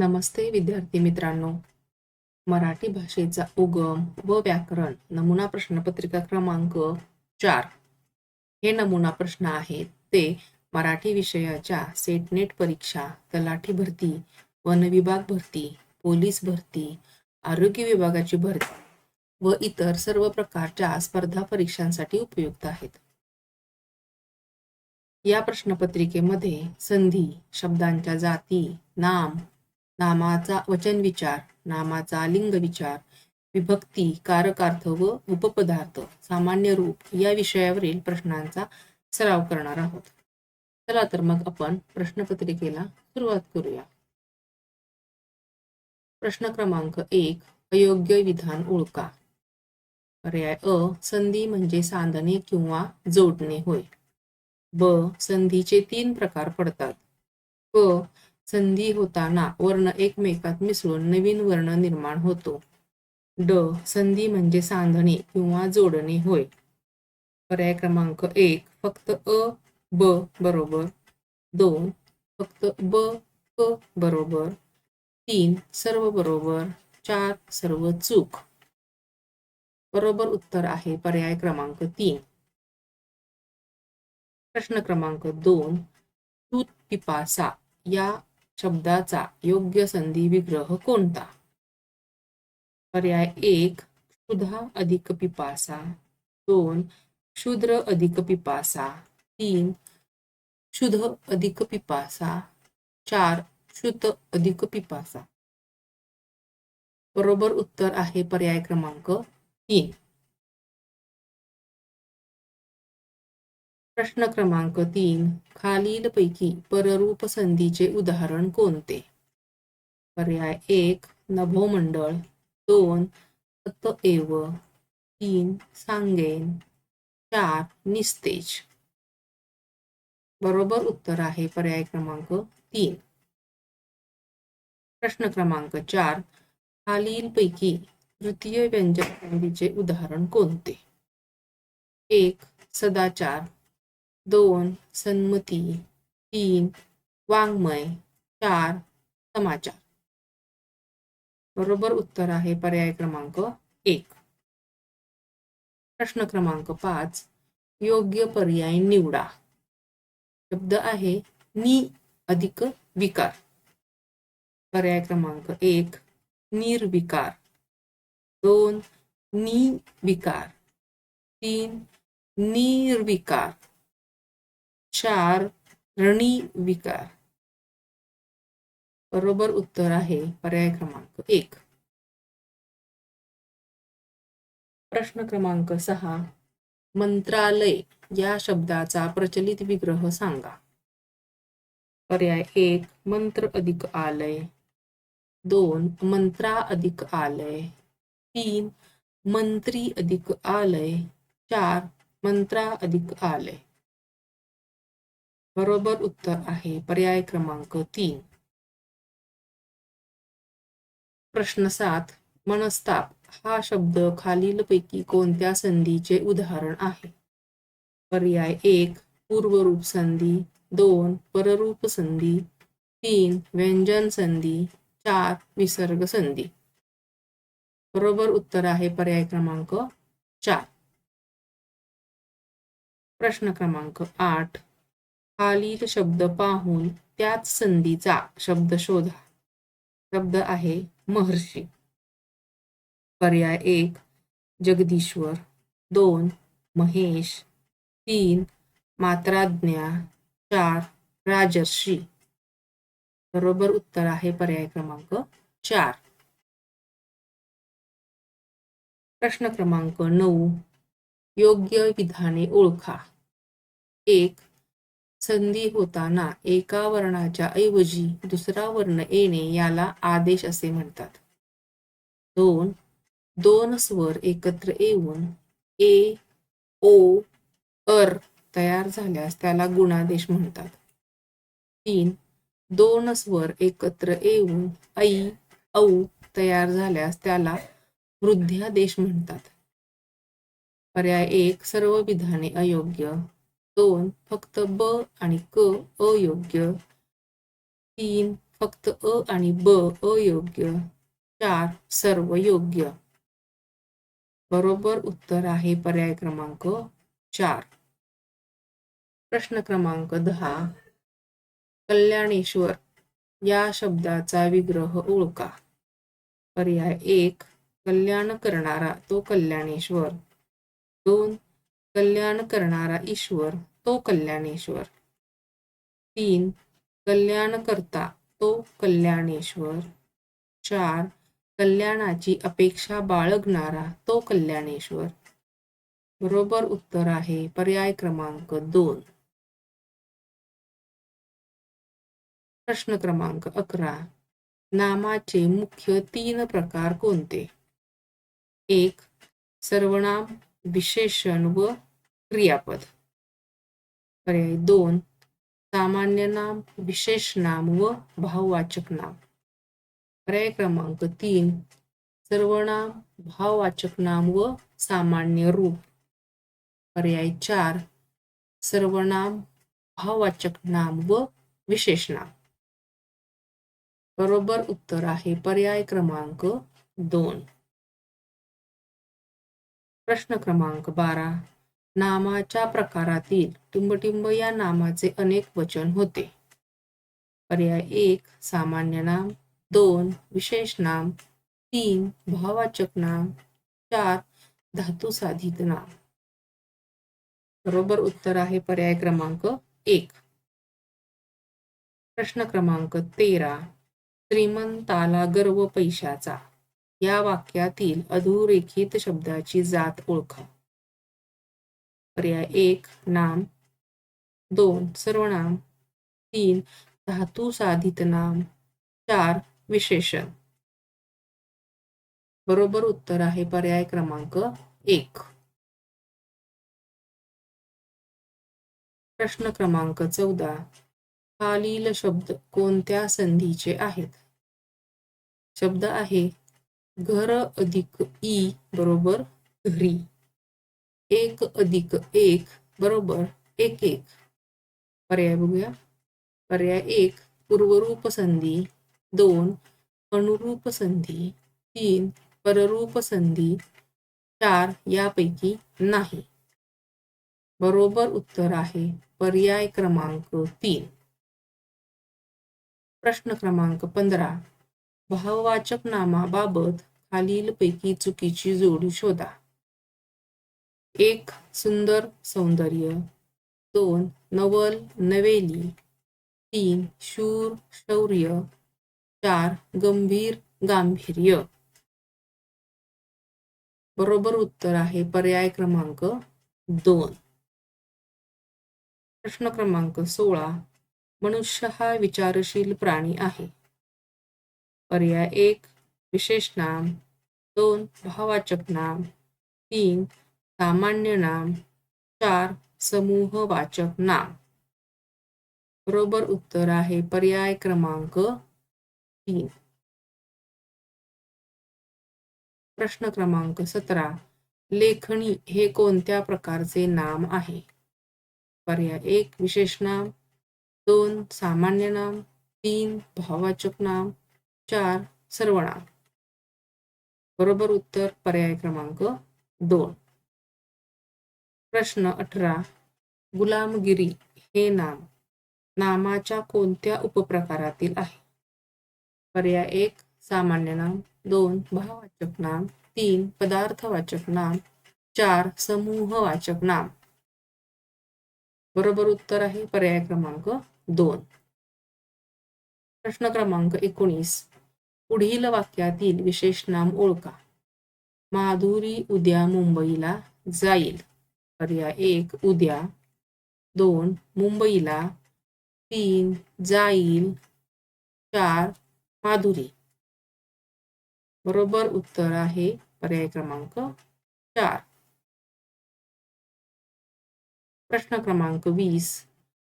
नमस्ते विद्यार्थी मित्रांनो. मराठी भाषेचा उगम व व्याकरण नमुना प्रश्नपत्रिका क्रमांक चार. हे नमुना प्रश्न आहेत ते मराठी विषयाच्या सेटनेट परीक्षा तलाठी भरती वन विभाग भरती पोलीस भरती आरोग्य विभागाची भरती व इतर सर्व प्रकारच्या स्पर्धा परीक्षांसाठी उपयुक्त आहेत. या प्रश्नपत्रिकेमध्ये संधी शब्दांच्या जाती नाम नामाचा वचन विचार नामाचा लिंग विचार विभक्ती कारकार्थ व उपपदार्थ सामान्य रूप या विषयावरील प्रश्नांचा सराव करणार आहोत. चला तर मग आपण प्रश्नपत्रिकेला सुरुवात करूया. प्रश्न क्रमांक एक अयोग्य विधान ओळखा. पर्याय अ संधी म्हणजे सांधणे किंवा जोडणे होय. ब संधीचे तीन प्रकार पडतात. क संधी होताना वर्ण एकमेकात मिसळून नवीन वर्ण निर्माण होतो. ड संधी म्हणजे सांधणे किंवा जोडणे होय. पर्याय क्रमांक एक फक्त अ ब बरोबर. दोन फक्त ब क बरोबर. तीन सर्व बरोबर. चार सर्व चूक. बरोबर उत्तर आहे पर्याय क्रमांक तीन. प्रश्न क्रमांक दोन तूत पिपासा या शब्दाचा योग्य संधी विग्रह कोणता? पर्याय एक क्षुधा अधिक पिपासा. दोन क्षुद्र अधिक पिपासा. तीन क्षुध अधिक पिपासा. चार क्षुत अधिक पिपासा. बरोबर उत्तर आहे पर्याय क्रमांक तीन. प्रश्न क्रमांक तीन खालीलपैकी पररूप संधीचे उदाहरण कोणते? पर्याय एक नभोमंडळ. दोन अतएव तीन सांगेन. चार निस्तेज. बरोबर उत्तर आहे पर्याय क्रमांक तीन. प्रश्न क्रमांक चार खालीलपैकी तृतीय व्यंजन संधीचे उदाहरण कोणते? एक सदाचार. दोन संमती. तीन वाङ्मय. चार समाचार. बरोबर उत्तर आहे पर्याय क्रमांक एक. प्रश्न क्रमांक पाच योग्य पर्याय निवडा. शब्द आहे नि अधिक विकार. पर्याय क्रमांक एक निर्विकार. दोन नि विकार. तीन निर्विकार. चार रणी विकार. बरोबर उत्तर आहे पर्याय क्रमांक एक. प्रश्न क्रमांक सहा. मंत्रालय या शब्दाचा प्रचलित विग्रह सांगा. पर्याय एक मंत्र अधिक आलय. दोन मंत्रा अधिक आलय. तीन मंत्री अधिक आलय. चार मंत्रा अधिक आलय. बरोबर उत्तर आहे पर्याय क्रमांक तीन प्रश्न सात मनस्ताप हा शब्द खालीलपैकी कोणत्या संधीचे उदाहरण आहे पर्याय एक पूर्वरूप संधी दोन पररूप संधी तीन व्यंजन संधी चार विसर्ग संधी बरोबर उत्तर आहे पर्याय क्रमांक चार प्रश्न क्रमांक आठ खालील शब्द पाहून त्याच संधीचा शब्द शोधा. शब्द आहे महर्षी. पर्याय एक जगदीश्वर. दोन महेश. तीन मात्राज्ञा. चार राजर्षी. बरोबर उत्तर आहे पर्याय क्रमांक चार. प्रश्न क्रमांक नऊ योग्य विधाने ओळखा. एक संधी होताना एका वर्णाच्या ऐवजी दुसरा वर्ण येणे याला आदेश असे म्हणतात. दोन दोन स्वर एकत्र येऊन ए ओ अर तयार झाल्यास त्याला गुणादेश म्हणतात. तीन दोन स्वर एकत्र येऊन ऐ औ तयार झाल्यास त्याला वृद्ध्यादेश म्हणतात. पर्याय एक सर्व विधाने अयोग्य. दोन फक्त ब आणि क अयोग्य. तीन फक्त अ आणि ब अयोग्य. चार सर्व योग्य. बरोबर उत्तर आहे पर्याय क्रमांक चार. प्रश्न क्रमांक दहा. कल्याणेश्वर या शब्दाचा विग्रह ओळखा. पर्याय एक कल्याण करणारा तो कल्याणेश्वर. दोन कल्याण करणारा ईश्वर. तो कल्याणेश्वर. तीन कल्याण करता तो कल्याणेश्वर. चार कल्याणाची अपेक्षा बाळगणारा तो कल्याणेश्वर. बरोबर उत्तर आहे पर्याय क्रमांक दोन. प्रश्न क्रमांक अकरा. नामाचे मुख्य तीन प्रकार कोणते? एक सर्वनाम विशेषण व क्रियापद. पर्याय दोन सामान्य नाम विशेष नाम व भाववाचक नाम. पर्याय क्रमांक तीन सर्वनाम भाववाचक नाम व सामान्य रूप. पर्याय चार सर्वनाम भाववाचक नाम व विशेष नाम. बरोबर उत्तर आहे पर्याय क्रमांक दोन. प्रश्न क्रमांक बारा नामाच्या प्रकारातील टिंबटिंब या नामाचे अनेक वचन होते. पर्याय एक सामान्य नाम. दोन विशेष नाम. तीन भाववाचक नाम. चार धातू साधित नाम. बरोबर उत्तर आहे पर्याय क्रमांक एक. प्रश्न क्रमांक तेरा. श्रीमंताला गर्व पैशाचा. या वाक्यातील अधोरेखित शब्दाची जात ओळखा. पर्याय एक नाम. दोन सर्वनाम. तीन धातू साधित नाम. चार विशेषण. बरोबर उत्तर आहे पर्याय क्रमांक एक. प्रश्न क्रमांक चौदा. खालील शब्द कोणत्या संधीचे आहेत? शब्द आहे घर अधिक ई बरोबर घरी. एक अधिक एक बरोबर एक एक. पर्याय बघूया. पर्याय एक पूर्वरूप संधी. दोन अनुरूप संधी. तीन पररूप संधी. चार यापैकी नाही. बरोबर उत्तर आहे. पर्याय क्रमांक तीन. प्रश्न क्रमांक पंधरा. भाववाचक नामाबाबत खालीलपैकी चुकीची जोडी शोधा. एक सुंदर सौंदर्य दोन नवल नवेली तीन शूर शौर्य चार गंभीर गांभीर्य. बरोबर उत्तर आहे पर्याय क्रमांक दोन. प्रश्न क्रमांक सोळा मनुष्य हा विचारशील प्राणी आहे. पर्याय एक विशेष नाम दोन भाववाचक नाम तीन सामान्य नाम चार समूहवाचक नाम. बरोबर उत्तर आहे पर्याय क्रमांक तीन. प्रश्न क्रमांक सतरा. लेखणी हे कोणत्या प्रकारचे नाम आहे? पर्याय एक विशेष नाम. दोन सामान्य नाम. तीन भाववाचक नाम. चार सर्वनाम बरोबर उत्तर पर्याय क्रमांक दोन. प्रश्न अठरा. गुलामगिरी हे नाम नामाच्या कोणत्या उपप्रकारातील आहे? पर्याय एक सामान्य नाम. दोन भाववाचक नाम. तीन पदार्थवाचक नाम. चार समूहवाचक नाम. बरोबर उत्तर आहे पर्याय क्रमांक दोन. प्रश्न क्रमांक एकोणीस. पुढील वाक्यातील विशेष नाम ओळखा. माधुरी उद्या मुंबईला जाईल. पर्याय एक उद्या. दोन मुंबईला. तीन जाईल. चार माधुरी. बरोबर उत्तर आहे पर्याय क्रमांक चार. प्रश्न क्रमांक वीस.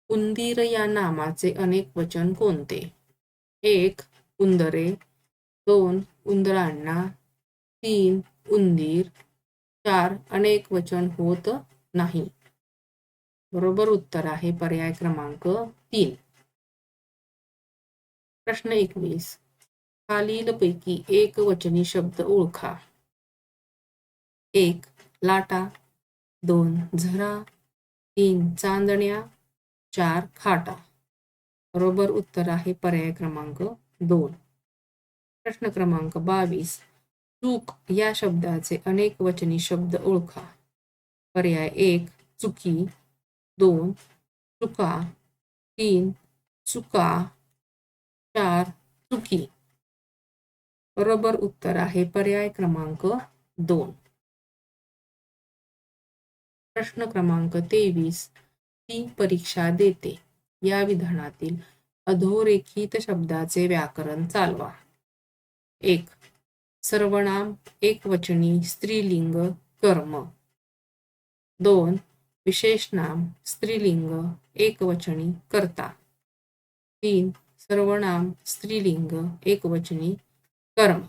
उंदीर या नामाचे अनेक वचन कोणते? एक उंदरे. दोन उंदरांना. तीन उंदीर. चार अनेक वचन होत नाही. बरोबर उत्तर आहे पर्याय क्रमांक तीन. प्रश्न एकवीस. खालीलपैकी एक वचनी शब्द ओळखा. एक लाटा. दोन झरा. तीन चांदण्या. चार खाटा. बरोबर उत्तर आहे पर्याय क्रमांक दोन. प्रश्न क्रमांक बावीस. चूक या शब्दाचे अनेक वचनी शब्द ओळखा. पर्याय एक चुकी. दोन चुका. तीन चुका. चार चुकी. बरोबर उत्तर आहे पर्याय क्रमांक दोन. प्रश्न क्रमांक तेवीस ती परीक्षा देते. या विधानातील अधोरेखित शब्दाचे व्याकरण चालवा. एक सर्वनाम एकवचनी स्त्रीलिंग कर्म. दोन विशेषनाम स्त्रीलिंग एकवचनी कर्ता. तीन सर्वनाम स्त्रीलिंग एकवचनी कर्म.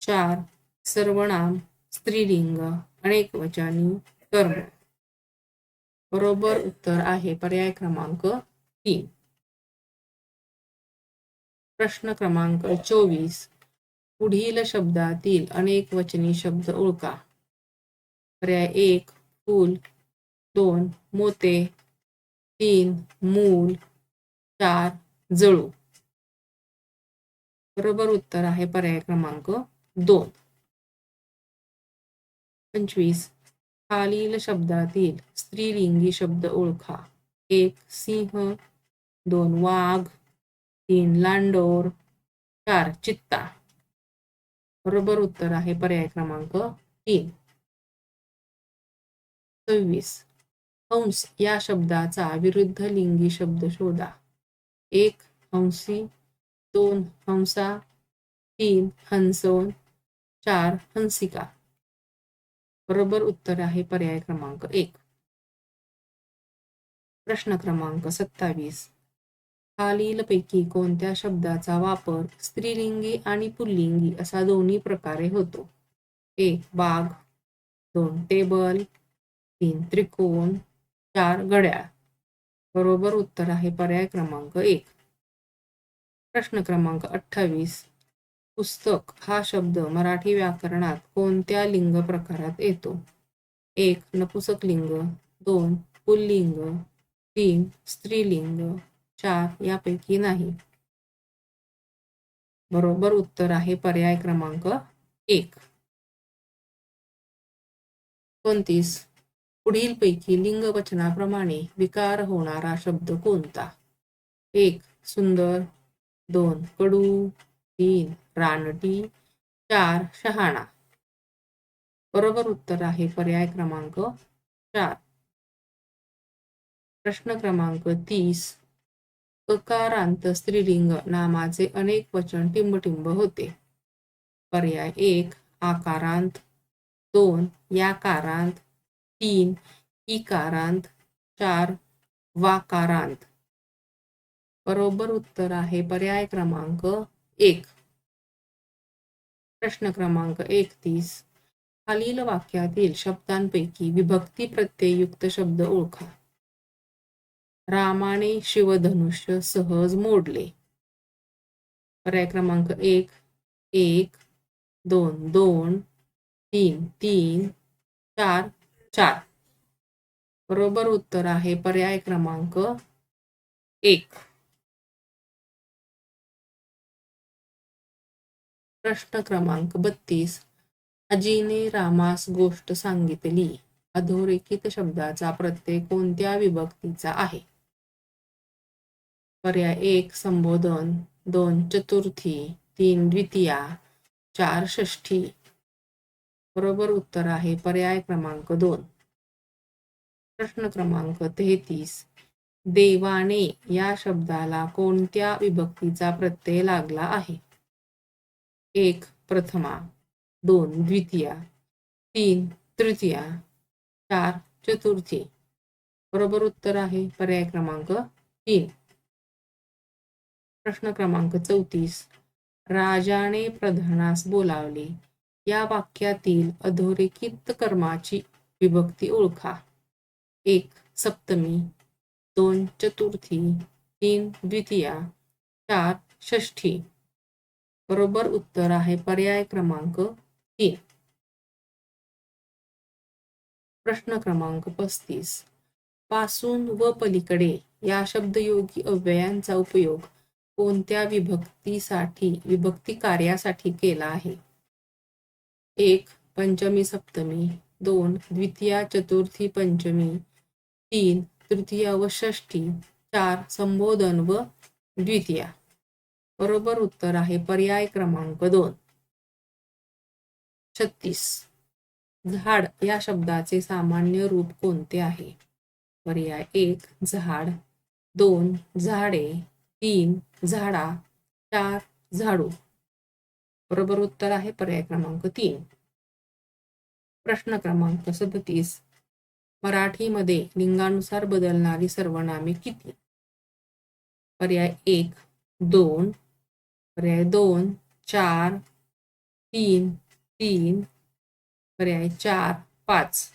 चार सर्वनाम स्त्रीलिंग अनेकवचनी कर्म. बरोबर उत्तर आहे पर्याय क्रमांक तीन. प्रश्न क्रमांक चोवीस. पुढील शब्दातील अनेक वचनी शब्द ओळखा. पर्याय एक फूल दोन मोते तीन मूल चार जळू. बरोबर उत्तर आहे पर्याय क्रमांक दोन. पंचवीस. खालील शब्दातील स्त्रीलिंगी शब्द ओळखा. एक सिंह दोन वाघ तीन लांडोर चार चित्ता. बरोबर उत्तर आहे पर्याय क्रमांक तीन. सव्वीस. हंस या शब्दाचा विरुद्ध लिंगी शब्द शोधा. एक हंसी दोन हंसा तीन हंसोन चार हंसिका. बरोबर उत्तर आहे पर्याय क्रमांक एक. प्रश्न क्रमांक सत्तावीस. खालीलपैकी कोणत्या शब्दाचा वापर स्त्रीलिंगी आणि पुल्लिंगी असा दोन्ही प्रकारे होतो? एक बाग. दोन टेबल. तीन त्रिकोण चार गड्या. बरोबर उत्तर आहे पर्याय क्रमांक एक. प्रश्न क्रमांक अठ्ठावीस. पुस्तक हा शब्द मराठी व्याकरणात कोणत्या लिंग प्रकारात येतो? एक नपुसक लिंग. दोन पुल्लिंग. तीन स्त्रीलिंग. चार यापैकी नाही. बरोबर उत्तर आहे पर्याय क्रमांक एक. कोणतीस? पुढील पैकी लिंग वचनाप्रमाणे विकार होणारा शब्द कोणता? एक सुंदर दोन कडू तीन रानटी चार शहाणा. बरोबर उत्तर आहे पर्याय क्रमांक चार. प्रश्न क्रमांक तीस. अकारांत स्त्रीलिंग नामाचे अनेक वचन टिंबटिंब होते. पर्याय एक आकारांत. दोन याकारांत. तीन इकारांत चार वाकारांत. बरोबर उत्तर आहे पर्याय क्रमांक एक. प्रश्न क्रमांक एकतीस. खालील वाक्यातील शब्दांपैकी विभक्ती प्रत्ययुक्त शब्द ओळखा. रामाने शिवधनुष्य सहज मोडले. पर्याय क्रमांक एक. एक दोन दोन तीन तीन चार चार. बरोबर उत्तर आहे पर्याय क्रमांक एक. प्रश्न क्रमांक बत्तीस. अजीने रामास गोष्ट सांगितली. अधोरेखित शब्दाचा प्रत्यय कोणत्या विभक्तीचा आहे? पर्याय एक संबोधन. दोन चतुर्थी. तीन द्वितीया. चार षष्ठी. बरोबर उत्तर आहे. पर्याय क्रमांक दोन. प्रश्न क्रमांक तेहतीस. देवाने या शब्दाला कोणत्या विभक्तीचा प्रत्यय लागला आहे? एक प्रथमा. दोन द्वितीया. तीन तृतीया. चार चतुर्थी. बरोबर उत्तर आहे. पर्याय क्रमांक तीन. प्रश्न क्रमांक चौतीस. राजाने प्रधानास बोलावले. या वाक्यातील अधोरेखित कर्माची विभक्ती ओळखा. एक सप्तमी. दोन चतुर्थी. तीन द्वितीया. चार षष्ठी. बरोबर उत्तर आहे पर्याय क्रमांक तीन. प्रश्न क्रमांक पस्तीस. पासून व पलीकडे या शब्दयोगी अव्ययांचा उपयोग कोणत्या विभक्तीसाठी विभक्ती कार्यासाठी केला आहे? एक पंचमी सप्तमी दोन द्वितीया चतुर्थी पंचमी तीन तृतीया व षष्टी चार संबोधन व द्वितीया. बरोबर उत्तर आहे पर्याय क्रमांक दोन. छत्तीस. झाड या शब्दाचे सामान्य रूप कोणते आहे? पर्याय एक झाड. दोन झाडे. तीन झाडा. चार झाडू. बरोबर उत्तर आहे पर्याय क्रमांक तीन. प्रश्न क्रमांक सदतीस. मराठीमध्ये लिंगानुसार बदलणारी सर्वनामे किती? पर्याय एक दोन पर्याय दोन चार तीन तीन पर्याय चार पाच.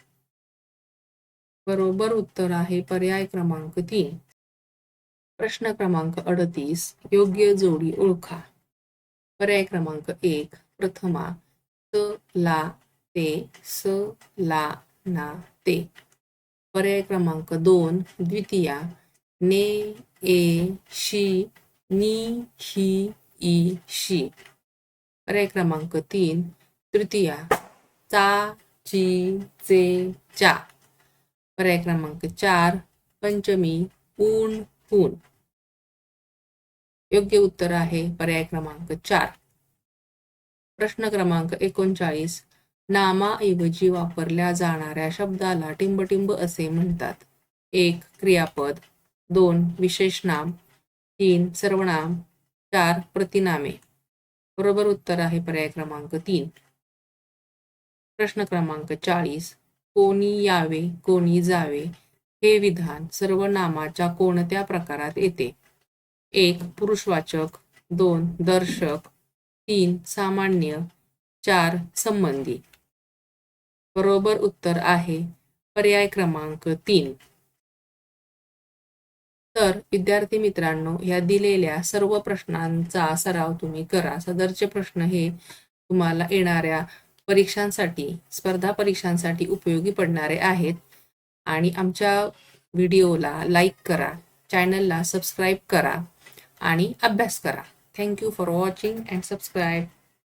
बरोबर उत्तर आहे पर्याय क्रमांक तीन. प्रश्न क्रमांक अडतीस योग्य जोडी ओळखा. पर्याय क्रमांक एक प्रथमा स ला ते स ला ना ते. पर्याय क्रमांक दोन द्वितीया ने ए शी नी ही ई शी. पर्याय क्रमांक तीन तृतीया चा ची चे चा. पर्याय क्रमांक चार पंचमी ऊन हून योग्य उत्तर आहे. पर्याय क्रमांक चार. प्रश्न क्रमांक एकोणचाळीस. नामाऐवजी वापरल्या जाणाऱ्या शब्दाला टिंबटिंब असे म्हणतात. एक क्रियापद. दोन विशेष नाम तीन सर्वनाम. चार प्रतिनामे. बरोबर उत्तर आहे पर्याय क्रमांक तीन. प्रश्न क्रमांक चाळीस. कोणी यावे कोणी जावे हे विधान सर्वनामाच्या कोणत्या प्रकारात येते? एक पुरुषवाचक दोन दर्शक तीन सामान्य चार संबंधी. बरोबर उत्तर आहे पर्याय क्रमांक तीन. तर विद्यार्थी मित्रांनो या दिलेल्या सर्व प्रश्नांचा सराव तुम्ही करा. सदरचे प्रश्न हे तुम्हाला येणाऱ्या परीक्षांसाठी स्पर्धा परीक्षांसाठी उपयोगी पडणारे आहेत. आणि आमच्या व्हिडिओला लाईक करा चॅनलला सबस्क्राईब करा. आणि अभ्यास करा thank you for watching and subscribe